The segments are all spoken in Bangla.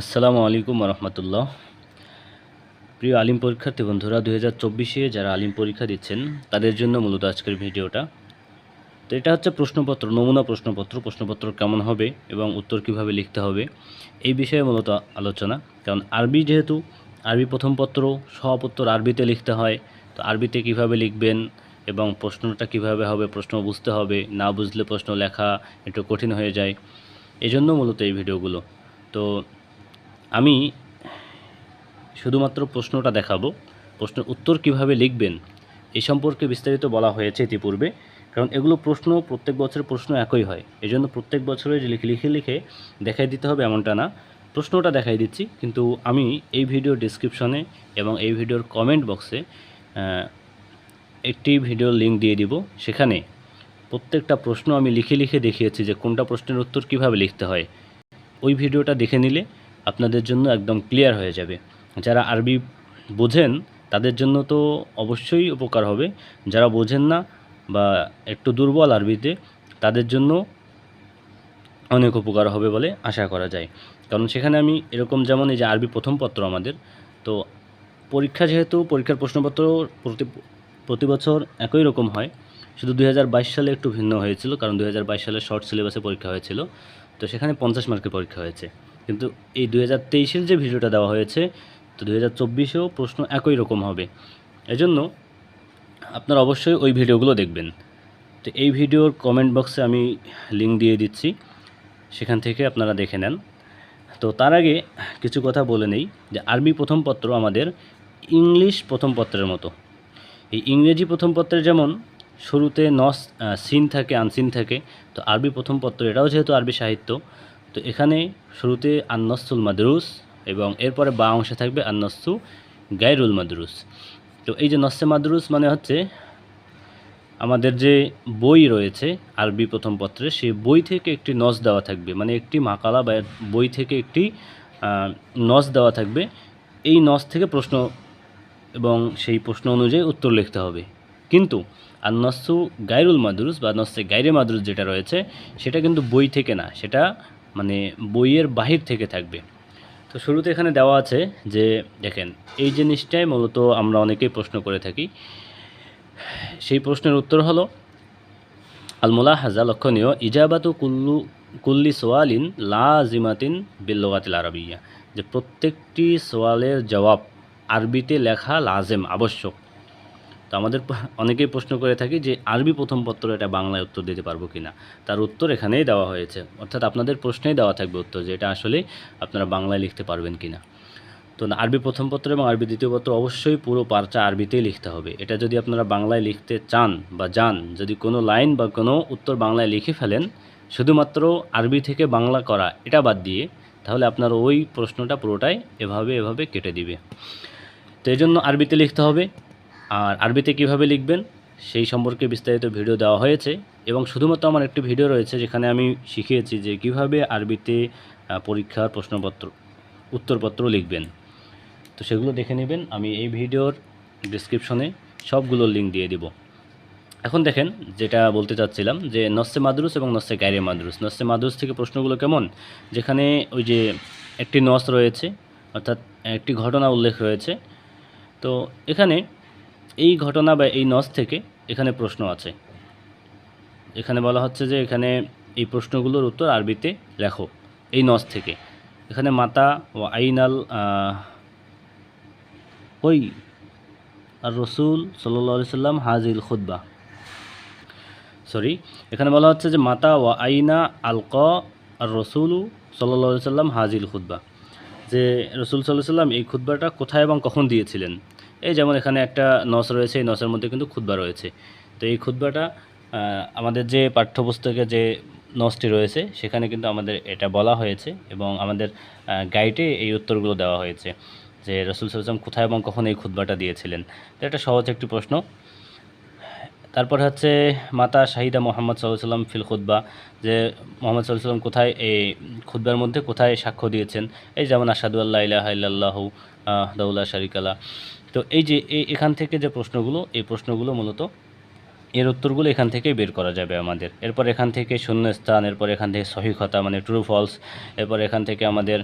আসসালামু আলাইকুম রহমতুল্লাহ প্রিয় আলিম পরীক্ষার্থী বন্ধুরা দু হাজার যারা আলিম পরীক্ষা দিচ্ছেন, তাদের জন্য মূলত আজকের ভিডিওটা। তো এটা হচ্ছে প্রশ্নপত্র, নমুনা প্রশ্নপত্র প্রশ্নপত্র কেমন হবে এবং উত্তর কীভাবে লিখতে হবে, এই বিষয়ে মূলত আলোচনা। কারণ আরবি যেহেতু, আরবি প্রথম পত্র, সব উত্তর আরবিতে লিখতে হয়, তো আরবিতে কীভাবে লিখবেন এবং প্রশ্নটা কীভাবে হবে, প্রশ্ন বুঝতে হবে, না বুঝলে প্রশ্ন লেখা একটু কঠিন হয়ে যায়, এজন্য মূলত এই ভিডিওগুলো। তো আমি শুধুমাত্র প্রশ্নটা দেখাবো, প্রশ্নের উত্তর কীভাবে লিখবেন এই সম্পর্কে বিস্তারিত বলা হয়েছে ইতিপূর্বে, কারণ এগুলো প্রশ্ন, প্রত্যেক বছরের প্রশ্ন একই হয়। এই জন্য প্রত্যেক বছরে লিখে লিখে লিখে দেখাই দিতে হবে এমনটা না। প্রশ্নটা দেখাই দিচ্ছি, কিন্তু আমি এই ভিডিও ডিসক্রিপশনে এবং এই ভিডিওর কমেন্ট বক্সে একটি ভিডিওর লিঙ্ক দিয়ে দিব। সেখানে প্রত্যেকটা প্রশ্ন আমি লিখে লিখে দেখিয়েছি যে কোনটা প্রশ্নের উত্তর কীভাবে লিখতে হয়। ওই ভিডিওটা দেখে নিলে আপনাদের জন্য একদম ক্লিয়ার হয়ে যাবে। যারা আরবি বোঝেন, তাদের জন্য তো অবশ্যই উপকার হবে। যারা বোঝেন না বা একটু দুর্বল আরবিতে, তাদের জন্য অনেক উপকার হবে বলে আশা করা যায়। কারণ সেখানে আমি এরকম যেমন এই যে আরবি প্রথম পত্র আমাদের, তো পরীক্ষা যেহেতু, পরীক্ষার প্রশ্নপত্র প্রতি প্রতি বছর একই রকম হয়। শুধু দুই হাজার বাইশ সালে একটু ভিন্ন হয়েছিল, কারণ দুই হাজার বাইশ সালে শর্ট সিলেবাসে পরীক্ষা হয়েছিল। তো সেখানে পঞ্চাশ মার্কের পরীক্ষা হয়েছে। কিন্তু এই দু হাজার তেইশের যে ভিডিওটা দেওয়া হয়েছে, তো দু হাজার চব্বিশেও প্রশ্ন একই রকম হবে। এজন্য আপনারা অবশ্যই ওই ভিডিওগুলো দেখবেন। তো এই ভিডিওর কমেন্ট বক্সে আমি লিঙ্ক দিয়ে দিচ্ছি। সেখান থেকে আপনারা দেখে নেন। তো তার আগে কিছু কথা বলে নেই যে আরবি প্রথম পত্র আমাদের ইংলিশ প্রথম পত্রের মতো। এই ইংরেজি প্রথম পত্রে যেমন শুরুতে নস সিন থাকে, আনসিন থাকে, তো আরবি প্রথম পত্র, এটাও যেহেতু আরবি সাহিত্য তো এখানে শুরুতে আন্নসুল মাদরুস এবং এরপরে বা অংশে থাকবে আন্নসু গাইরুল মাদরুস। তো এই যে নসে মাদরুস মানে হচ্ছে আমাদের যে বই রয়েছে আরবি প্রথম পত্রে, সেই বই থেকে একটি নস দেওয়া থাকবে। মানে একটি মাকালা বা বই থেকে একটি নস দেওয়া থাকবে। এই নস থেকে প্রশ্ন এবং সেই প্রশ্ন অনুযায়ী উত্তর লিখতে হবে। কিন্তু আর নসু গাইরুল মাদরুস বা নসে গাইরে মাদরুস যেটা রয়েছে, সেটা কিন্তু বই থেকে না। সেটা মানে বইয়ের বাহির থেকে থাকবে। তো শুরুতে এখানে দেওয়া আছে যে, দেখেন, এই জিনিসটাই মূলত আমরা অনেকেই প্রশ্ন করে থাকি। সেই প্রশ্নের উত্তর হলো আল মুলাহাজা লক্ষণীয়, ইজাবাতু কুল্লু, কুল্লি সোয়ালিন লাজিমাতিন বিল্লগাতিল আরবিয়া। যে প্রত্যেকটি সোয়ালের জবাব আরবিতে লেখা লাজেম, আবশ্যক। তো আমাদের অনেকেই প্রশ্ন করে থাকি যে আরবি প্রথম পত্র এটা বাংলায় উত্তর দিতে পারব কি না তার উত্তর এখানেই দেওয়া হয়েছে। অর্থাৎ আপনাদের প্রশ্নেই দেওয়া থাকবে উত্তর যে এটা আসলে আপনারা বাংলায় লিখতে পারবেন কি না তো আরবি প্রথম পত্র এবং আরবি দ্বিতীয় পত্র অবশ্যই পুরো পার্চা আরবিতেই লিখতে হবে। এটা যদি আপনারা বাংলায় লিখতে চান বা যান, যদি কোনো লাইন বা কোনো উত্তর বাংলায় লিখে ফেলেন, শুধুমাত্র আরবি থেকে বাংলা করা এটা বাদ দিয়ে, তাহলে আপনার ওই প্রশ্নটা পুরোটাই এভাবে এভাবে কেটে দিবে। তো এই জন্য আরবিতে লিখতে হবে। আর আরবিতে কীভাবে লিখবেন সেই সম্পর্কে বিস্তারিত ভিডিও দেওয়া হয়েছে এবং শুধুমাত্র আমার একটি ভিডিও রয়েছে যেখানে আমি শিখিয়েছি যে কীভাবে আরবিতে পরীক্ষার প্রশ্নপত্র, উত্তরপত্র লিখবেন। তো সেগুলো দেখে নেবেন, আমি এই ভিডিওর ডিসক্রিপশনে সবগুলো লিঙ্ক দিয়ে দিব। এখন দেখেন, যেটা বলতে চাচ্ছিলাম যে নসে মাদরুস এবং নসে গাইরে মাদরুস। নসে মাদরুস থেকে প্রশ্নগুলো কেমন? যেখানে ওই যে একটি নস রয়েছে, অর্থাৎ একটি ঘটনা উল্লেখ রয়েছে। তো এখানে এই ঘটনা বা এই নস থেকে এখানে প্রশ্ন আছে। এখানে বলা হচ্ছে যে এখানে এই প্রশ্নগুলোর উত্তর আরবিতে লেখো, এই নস থেকে। এখানে মাতা ও আইনাল ওই আর রসুল সাল্লি সাল্লাম হাজিল খুদ্া সরি, এখানে বলা হচ্ছে যে মাতা ওয়া আইনা আলক আর রসুল সাল্লি সাল্লাম হাজিল খুদ্া যে রসুল সাল্লাহ সাল্লাম এই খুদ্বাটা কোথায় এবং কখন দিয়েছিলেন? এই যেমন এখানে একটা নস রয়েছে এই নসের মধ্যে কিন্তু খুদ্া রয়েছে। তো এই আহ, আমাদের যে পাঠ্যপুস্তকে যে নসটি রয়েছে সেখানে কিন্তু আমাদের এটা বলা হয়েছে এবং আমাদের গাইডে এই উত্তরগুলো দেওয়া হয়েছে যে রসুল সাল্লাম কোথায় এবং কখন এই খুদ্বাটা দিয়েছিলেন। তো এটা সহজ একটি প্রশ্ন। তারপর হচ্ছে মাতা শাহিদা মোহাম্মদ সাল্লাম ফিল খুদ্া যে মোহাম্মদ সাল্লাম কোথায় এই খুদ্বার মধ্যে কোথায় সাক্ষ্য দিয়েছেন? এই যেমন আসাদু আল্লাহ ইলাহ ইল্লাহু দাউল্লাহ শারিকালা তো এই যে এখান থেকে যে প্রশ্নগুলো, এই প্রশ্নগুলো মূলত এর উত্তরগুলো এখান থেকেই বের করা যাবে আমাদের। এরপর এখান থেকে শূন্যস্থান, এরপর এখান থেকে সহিকতা মানে ট্রু ফলস এরপর এখান থেকে আমাদের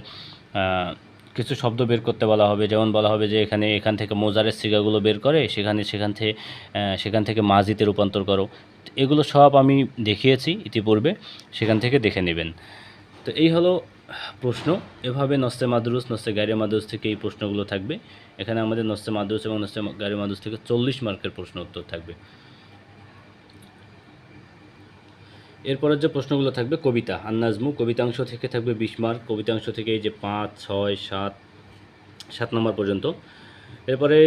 কিছু শব্দ বের করতে বলা হবে। যেমন বলা হবে যে, এখানে, এখান থেকে মোজারের সিগাগুলো বের করে, সেখানে, সেখান থেকে সেখান থেকে মাজিতে রূপান্তর করো। এগুলো সব আমি দেখিয়েছি ইতিপূর্বে, সেখান থেকে দেখে নেবেন। তো এই হলো প্রশ্ন। এভাবে নস্তে মাদরুস, নস্তে গাড়ি মাদরুস থেকে এই প্রশ্নগুলো থাকবে। এখানে আমাদের নস্তে মাদরুস এবং নস্তে গাড়ি মাদরুস থেকে চল্লিশ মার্কের প্রশ্ন উত্তর থাকবে। এরপরের যে প্রশ্নগুলো থাকবে, কবিতা, আন্নাজমু, কবিতাংশ থেকে থাকবে বিশ মার্ক, কবিতাংশ থেকে এই যে পাঁচ, ছয়, সাত সাত নম্বর পর্যন্ত। এরপরে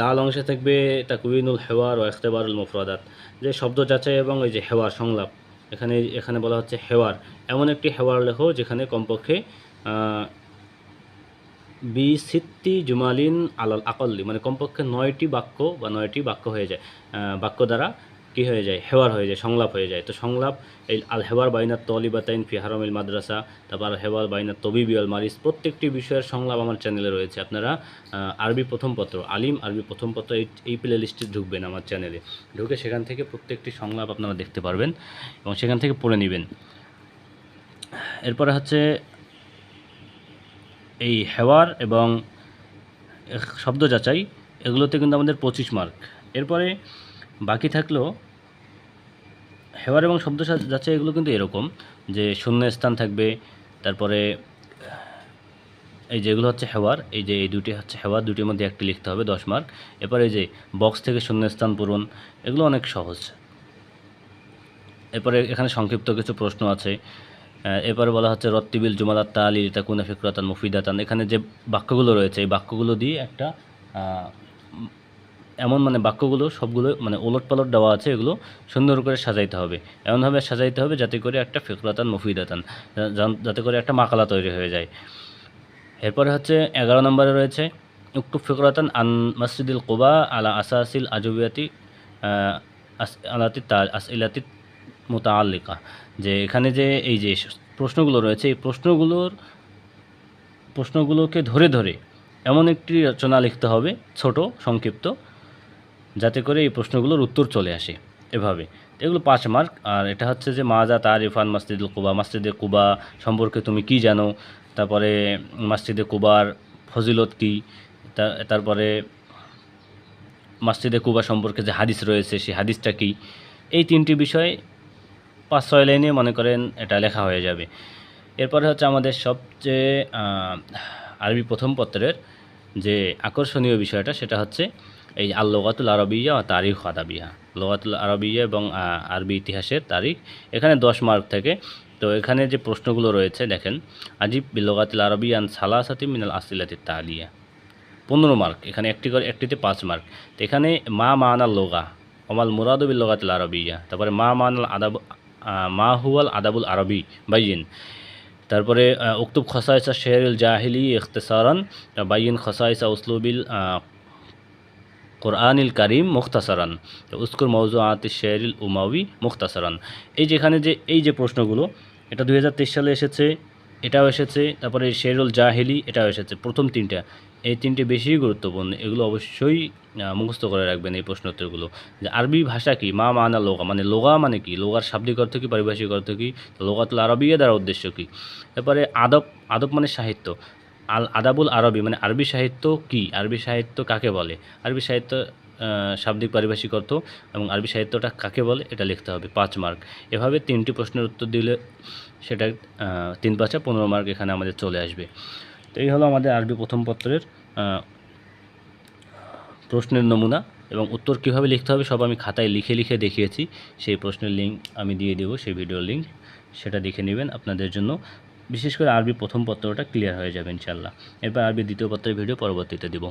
দাল অংশে থাকবে তাকুইনুল হেওয়ার ও এখতেবারুল মুফরাদাত। যে শব্দ যাচাই এবং এই যে হেওয়ার সংলাপ এখানে এখানে বলা হচ্ছে হেওয়ার। এমন একটি হেওয়ার লেখো যেখানে কমপক্ষে বি সিত্তি জুমালিন আলাল আকল্লি মানে কমপক্ষে নয়টি বাক্য বা নয়টি বাক্য হয়ে যায় বাক্য দ্বারা কি হয়ে যায়? হেওয়ার হয়ে যায়, সংলাপ হয়ে যায়। তো সংলাপ, এই আল হেওয়ার বাইনার তলিবাতাইন ফি হারামিল মাদ্রাসা, তারপর আল হেওয়ার বাইনার তবিবি আল মারিস, প্রত্যেকটি বিষয়ের সংলাপ আমার চ্যানেলে রয়েছে। আপনারা আরবি প্রথম পত্র, আলিম আরবি প্রথম পত্র এই এই প্লে লিস্টে ঢুকবেন আমার চ্যানেলে ঢুকে সেখান থেকে প্রত্যেকটি সংলাপ আপনারা দেখতে পারবেন এবং সেখান থেকে পড়ে নেবেন। এরপরে হচ্ছে, এই হেওয়ার এবং শব্দ যাচাই, এগুলোতে কিন্তু আমাদের পঁচিশ মার্ক এরপরে বাকি থাকলেও হেওয়ার এবং শব্দ যাচাই এগুলো কিন্তু এরকম যে শূন্য স্থান থাকবে, তারপরে, এই যেগুলো হচ্ছে হেওয়ার, এই যে এই দুটি হচ্ছে হেওয়ার দুটির মধ্যে একটি লিখতে হবে দশ মার্ক। এরপরে এই যে বক্স থেকে শূন্য স্থান পূরণ, এগুলো অনেক সহজ। এরপরে এখানে সংক্ষিপ্ত কিছু প্রশ্ন আছে। এরপরে বলা হচ্ছে, রত্তিবিল জুমালাত তালি তাকুনা ফিকরাতান মুফিদাতান। এখানে যে বাক্যগুলো রয়েছে, এই বাক্যগুলো দিয়ে একটা এমন মানে বাক্যগুলো, সবগুলো মানে ওলট পালট দেওয়া আছে, এগুলো সুন্দর করে সাজাইতে হবে। এমনভাবে সাজাইতে হবে যাতে করে একটা ফিকরাতান মুফিদাতান যাতে করে একটা মাকালা তৈরি হয়ে যায়। এরপরে হচ্ছে এগারো নম্বরে রয়েছে, উক্তু ফিকরাতান আন মসজিদুল কোবা আলা আসাসিল আজবিয়াতি আস, আলাতি তা, আসইলাতি মোতাল্লিকা যে এখানে যে এই যে প্রশ্নগুলো রয়েছে, এই প্রশ্নগুলোর, প্রশ্নগুলোকে ধরে ধরে এমন একটি রচনা লিখতে হবে, ছোট, সংক্ষিপ্ত যাতে করে এই প্রশ্নগুলোর উত্তর চলে আসে এভাবে। এগুলো পাঁচ মার্ক। আর এটা হচ্ছে যে মাজা তারিফান মাসজিদুল কুবা, মসজিদে কুবা সম্পর্কে তুমি কি জানো? তারপরে মসজিদে কুবার ফজিলত কি? তারপরে মসজিদে কুবা সম্পর্কে যে হাদিস রয়েছে সেই হাদিসটা কি? এই তিনটি বিষয় পাঁচ, ছয় লাইনে মনে করেন এটা লেখা হয়ে যাবে। এরপরে হচ্ছে আমাদের সবচেয়ে আরবি প্রথম পত্রের যে আকর্ষণীয় বিষয়টা সেটা হচ্ছে এই আল লোগাতুল আরবিয়া ও তারিখ আদাবিয়া। লোগাতুল আরবিয়া এবং আরবি ইতিহাসের তারিখ। এখানে দশ মার্ক থেকে। তো এখানে যে প্রশ্নগুলো রয়েছে, দেখেন, আজিব বিলোগাতুল আরবিয়ান সালাসাতি মিনাল আসিলাতি তালিয়া। পনেরো মার্ক। এখানে একটি করে, একটিতে পাঁচ মার্ক। তো এখানে মা মানাল লোগা অমাল মুরাদবিল লোগাতুল আরবিয়া। তারপরে মা মানাল আদাব মা হুয়াল আদাবুল আরবি বাইন তারপরে উক্তুব খসাইসা শেহরুল জাহিলি ইখতেসারান বাইন খসাইসা উসলুবিল কোরআনিল কারিম মুখতাসারান, উস্কুর মৌজু আত শেহরুল উমাউি মুখতাসারান। এই যেখানে যে, এই যে প্রশ্নগুলো, এটা দুই হাজার তেইশ সালে এসেছে, এটাও এসেছে, তারপরে শেরুল জাহেলি, এটাও এসেছে, প্রথম তিনটা। এই তিনটে বেশি গুরুত্বপূর্ণ, এগুলো অবশ্যই মুখস্থ করে রাখবেন এই প্রশ্ন উত্তরগুলো। যে আরবি ভাষা কি? মা মানা লোগা মানে লোগা মানে কি? লোগার শাব্দিক অর্থ কী? পারিভাষিক অর্থ কি? লোগাতুল আরবিয়া দ্বারা উদ্দেশ্য কী? তারপরে আদব আদব মানে সাহিত্য। আল আদাবুল আরবি মানে আরবি সাহিত্য কি? আরবি সাহিত্য কাকে বলে? আরবি সাহিত্য শাব্দিক পারিভাষিক অর্থ এবং আরবি সাহিত্যটা কাকে বলে? এটা লিখতে হবে, পাঁচ মার্ক। এভাবে তিনটি প্রশ্নের উত্তর দিলে সেটা তিন পাঁচে পনেরো মার্ক এখানে আমাদের চলে আসবে। তো এই হলো আমাদের আরবি প্রথম পত্রের প্রশ্নের নমুনা এবং উত্তর কীভাবে লিখতে হবে সব আমি খাতায় লিখে লিখে দেখিয়েছি। সেই প্রশ্নের লিঙ্ক আমি দিয়ে দেবো, সেই ভিডিওর লিঙ্ক সেটা দেখে নেবেন আপনাদের জন্য। বিশেষ করে আরবি প্রথম পত্রটা ক্লিয়ার হয়ে যাবে ইনশাল্লাহ। এরপর আরবি দ্বিতীয় পত্রের ভিডিও পরবর্তীতে দেবো।